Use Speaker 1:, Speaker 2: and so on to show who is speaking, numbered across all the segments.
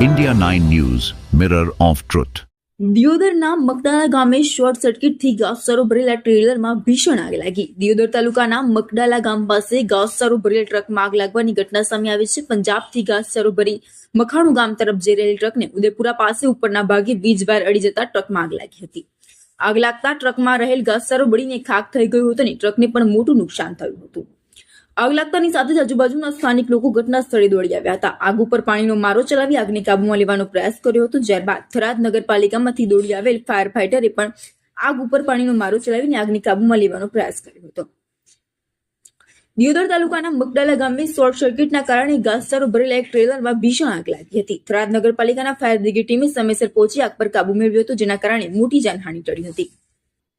Speaker 1: India 9 News, Mirror of Truth.
Speaker 2: દિયોદરના મકડાલા ગામે short સર્કિટથી ઘાસચારો ભરેલા ટ્રેલરમાં ભીષણ આગ લાગી. દિયોદર તાલુકાના મકડાલા ગામ પાસે ઘાસચારો ભરેલ ટ્રકમાં આગ લાગવાની ઘટના સામે આવી છે. પંજાબથી ઘાસચારો ભરી મખાણું ગામ તરફ જઈ રહેલી ટ્રકને ઉદયપુરા પાસે ઉપરના ભાગે વીજ વાયર અડી જતા ટ્રકમાં આગ લાગી હતી. આગ લાગતા ટ્રકમાં રહેલ ઘાસચારો બળીને ખાક થઈ ગયો હતો અને ટ્રકને પણ મોટું નુકસાન થયું હતું. આગ લાગતાની સાથે જ આજુબાજુના સ્થાનિક લોકો ઘટના સ્થળે દોડી આવ્યા હતા. આગ ઉપર પાણીનો મારો ચલાવી આગને કાબુમાં લેવાનો પ્રયાસ કર્યો હતો. ત્યારબાદ થરાદ નગરપાલિકામાંથી દોડી આવેલ ફાયર ફાઈટરે પણ આગ ઉપર પાણીનો મારો ચલાવીને આગને કાબુમાં લેવાનો પ્રયાસ કર્યો હતો. દિયોદર તાલુકાના મગડાલા ગામે શોર્ટ સર્કિટના કારણે ઘાસચારો ભરેલા એક ટ્રેલરમાં ભીષણ આગ લાગી હતી. થરાદ નગરપાલિકાના ફાયર બ્રિગેડ ટીમે સમયસર પહોંચી આગ પર કાબુ મેળવ્યો હતો, જેના કારણે મોટી જાનહાનિ ટળી હતી.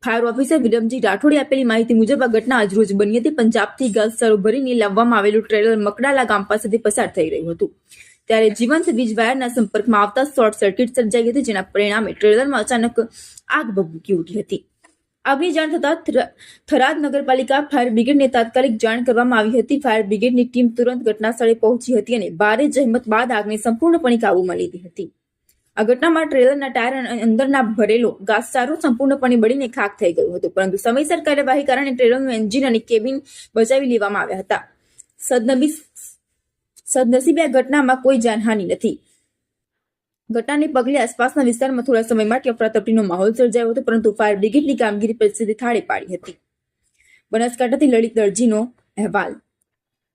Speaker 2: ફાયર ઓફિસર વિરમજી રાઠોડે આપેલી માહિતી મુજબ આ ઘટના આજરોજ બની હતી. પંજાબથી ઘાસચારો ભરીને લાવવામાં આવેલું ટ્રેલર મકડાલા ગામ પાસેથી પસાર થઈ રહ્યું હતું. ત્યારે જીવંત વીજ વાયરના સંપર્કમાં આવતા શોર્ટ સર્કિટ સર્જાઈ હતી, જેના પરિણામે ટ્રેલરમાં અચાનક આગ ભભૂકી ઉઠી હતી. આગની જાણ થતાં થરા- થરાદ નગરપાલિકા ફાયર બ્રિગેડને તાત્કાલિક જાણ કરવામાં આવી હતી. ફાયર બ્રિગેડની ટીમ તુરંત ઘટના સ્થળે પહોંચી હતી અને ભારે જહેમત બાદ આગને સંપૂર્ણપણે કાબૂમાં લીધી હતી. આ ઘટનામાં ટ્રેલરના ટાયર અને અંદરના ભરેલો ઘાસચારો સંપૂર્ણપણે બળીને ખાક થઈ ગયું હતું, પરંતુ સમયસર કાર્યવાહી કારણે ટ્રેલરનું એન્જિન અને કેબિન બચાવી લેવામાં આવ્યા હતા. સદનબી સદનસીબે આ ઘટનામાં કોઈ જાનહાનિ નથી. ઘટનાને પગલે આસપાસના વિસ્તારમાં થોડા સમય માટે અફરાતફરીનો માહોલ સર્જાયો હતો, પરંતુ ફાયર બ્રિગેડની કામગીરી પરિસ્થિતિ થાળે પાડી હતી. બનાસકાંઠાથી લલિત દરજીનો અહેવાલ.